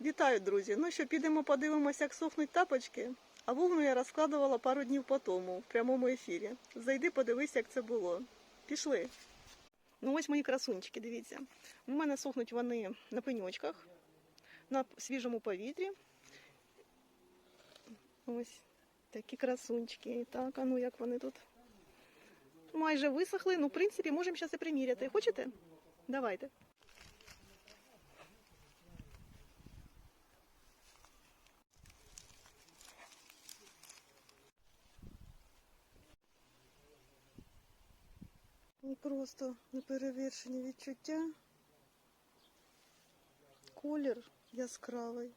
Вітаю, друзі! Ну що, підемо подивимося, як сохнуть тапочки. А вовну я розкладувала пару днів по тому в прямому ефірі. Зайди, подивись, як це було. Пішли. Ну ось мої красунчики, дивіться. У мене сохнуть вони на пеньочках, на свіжому повітрі. Ось такі красунчики. Так, а ну як вони тут? Майже висохли. Ну, в принципі, можемо зараз і приміряти. Хочете? Давайте. Просто неперевершені відчуття. Колір яскравий.